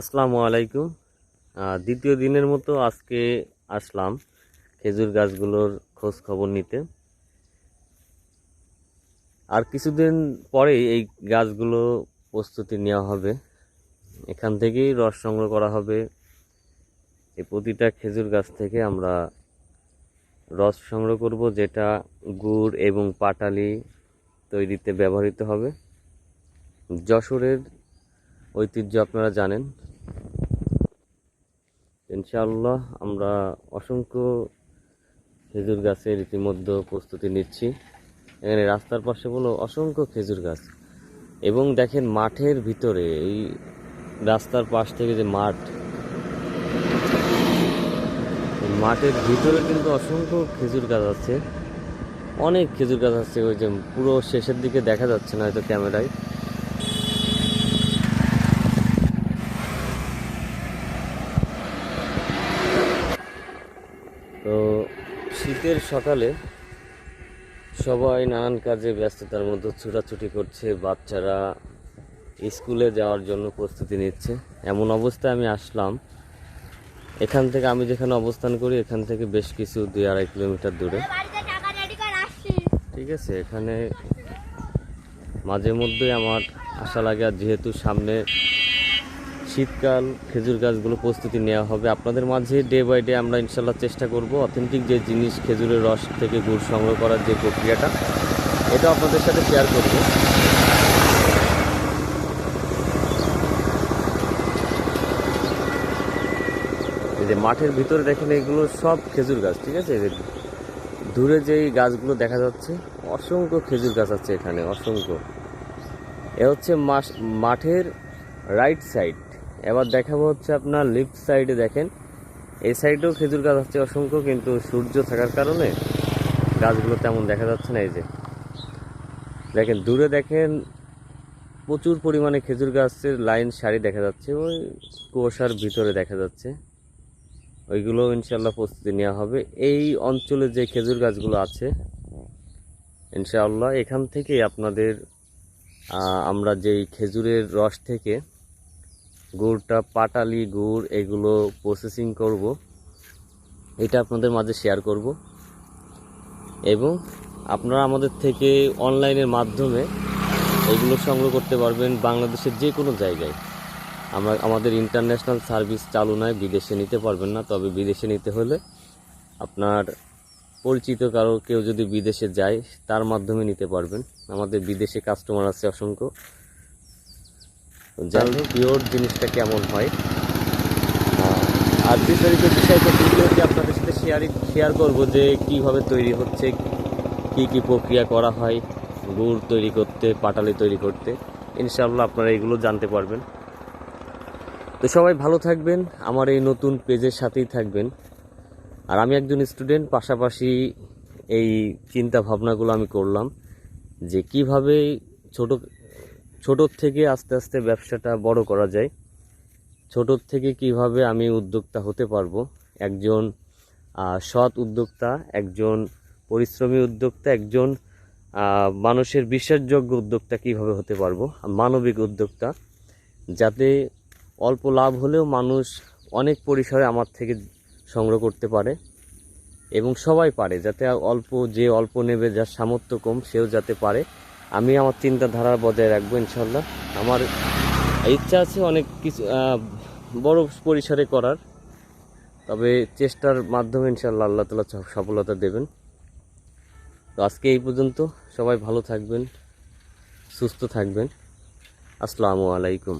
আসসালামু আলাইকুম। দ্বিতীয় দিনের মতো আজকে আসলাম খেজুর গাছগুলোর খোঁজ খবর নিতে। আর কিছুদিন পরেই এই গাছগুলো প্রস্তুতি নেওয়া হবে। এখান থেকেই রস সংগ্রহ করা হবে। এই প্রতিটা খেজুর গাছ থেকে আমরা রস সংগ্রহ করব, যেটা গুড় এবং পাটালি তৈরিতে ব্যবহৃত হবে। যশোরের ঐতিহ্য আপনারা জানেন। ইনশাআল্লাহ আমরা অসংখ্য খেজুর গাছের ইতিমধ্যে প্রস্তুতি নিচ্ছি। এখানে রাস্তার পাশে বলো অসংখ্য খেজুর গাছ। এবং দেখেন মাঠের ভিতরে, এই রাস্তার পাশ থেকে যে মাঠ মাঠের ভিতরে কিন্তু অসংখ্য খেজুর গাছ আছে। অনেক খেজুর গাছ আছে, ওই যে পুরো শেষের দিকে দেখা যাচ্ছে না হয়তো ক্যামেরায়। তো শীতের সকালে সবাই নানান কাজে ব্যস্ততার মধ্যে ছুটাছুটি করছে, বাচ্চারা স্কুলে যাওয়ার জন্য প্রস্তুতি নিচ্ছে। এমন অবস্থায় আমি আসলাম। এখান থেকে আমি যেখানে অবস্থান করি, এখান থেকে বেশ কিছু দুই আড়াই কিলোমিটার দূরে। ঠিক আছে, এখানে মাঝে মধ্যে আমার আশা লাগে, যেহেতু সামনে শীতকাল, খেজুর গাছগুলো প্রস্তুতি নেওয়া হবে। আপনাদের মাঝে ডে বাই ডে আমরা ইনশাল্লাহ চেষ্টা করব অথেন্টিক যে জিনিস, খেজুরের রস থেকে গুড় সংগ্রহ করার যে প্রক্রিয়াটা, এটা আপনাদের সাথে শেয়ার করব। এই যে মাঠের ভিতরে দেখেন, এগুলো সব খেজুর গাছ, ঠিক আছে? যে দূরে যেই গাছগুলো দেখা যাচ্ছে, অসংখ্য খেজুর গাছ আছে এখানে, অসংখ্য। এ হচ্ছে মাঠের রাইট সাইড এবার দেখাবো হচ্ছে আপনার লেফট সাইডে দেখেন। এই সাইডেও খেজুর গাছ আছে অসংখ্য, কিন্তু সূর্য থাকার কারণে গাছগুলো তেমন দেখা যাচ্ছে না এই যে। দেখেন, দূরে দেখেন প্রচুর পরিমাণে খেজুর গাছের লাইন সারি দেখা যাচ্ছে, ওই কুয়াশার ভিতরে দেখা যাচ্ছে। ওইগুলো ইনশাল্লাহ প্রস্তুতি নেওয়া হবে। এই অঞ্চলে যে খেজুর গাছগুলো আছে, ইনশাআল্লাহ এখান থেকে আপনাদের আমরা যেই খেজুরের রস থেকে গুড়টা, পাটালি গুড়, এগুলো প্রসেসিং করব। এটা আপনাদের মাঝে শেয়ার করব। এবং আপনারা আমাদের থেকে অনলাইনের মাধ্যমে এগুলো সংগ্রহ করতে পারবেন বাংলাদেশের যে কোনো জায়গায়। আমরা, আমাদের ইন্টারন্যাশনাল সার্ভিস চালু নয়, বিদেশে নিতে পারবেন না, তবে বিদেশে নিতে হলে আপনার পরিচিত কারও, কেউ যদি বিদেশে যায়, তার মাধ্যমে নিতে পারবেন। আমাদের বিদেশে কাস্টমার আছে অসংখ্য। যাই পিওর জিনিসটা কেমন হয়। আর বিস্তারিত বিষয়টা ভিডিওটি আপনাদের সাথে শেয়ারিং, শেয়ার করব যে কীভাবে তৈরি হচ্ছে, কি কি প্রক্রিয়া করা হয়, গুড় তৈরি করতে, পাটালি তৈরি করতে, ইনশাআল্লাহ আপনারা এগুলো জানতে পারবেন। তো সবাই ভালো থাকবেন, আমার এই নতুন পেজের সাথেই থাকবেন। আর আমি একজন স্টুডেন্ট, পাশাপাশি এই চিন্তা ভাবনাগুলো আমি করলাম যে কীভাবে ছোট ছোটোর থেকে আস্তে আস্তে ব্যবসাটা বড় করা যায়। ছোটোর থেকে কীভাবে আমি উদ্যোক্তা হতে পারব? একজন সৎ উদ্যোক্তা, একজন পরিশ্রমী উদ্যোক্তা, একজন মানুষের বিশ্বাসযোগ্য উদ্যোক্তা কীভাবে হতে পারব? মানবিক উদ্যোক্তা। যাতে অল্প লাভ হলেও মানুষ অনেক পরিসরে আমার থেকে সংগ্রহ করতে পারে এবং সবাই পারে, যাতে অল্প যে অল্প নেবে, যার সামর্থ্য কম, সেও যাতে পারে। আমি আমার চিন্তাধারা বজায় রাখব ইনশাল্লাহ আমার ইচ্ছা আছে অনেক কিছু বড় পরিসরে করার। তবে চেষ্টার মাধ্যমে ইনশাল্লাহ আল্লাহ তালা সফলতা দেবেন। তো আজকে এই পর্যন্ত সবাই ভালো থাকবেন, সুস্থ থাকবেন। আসসালামু আলাইকুম।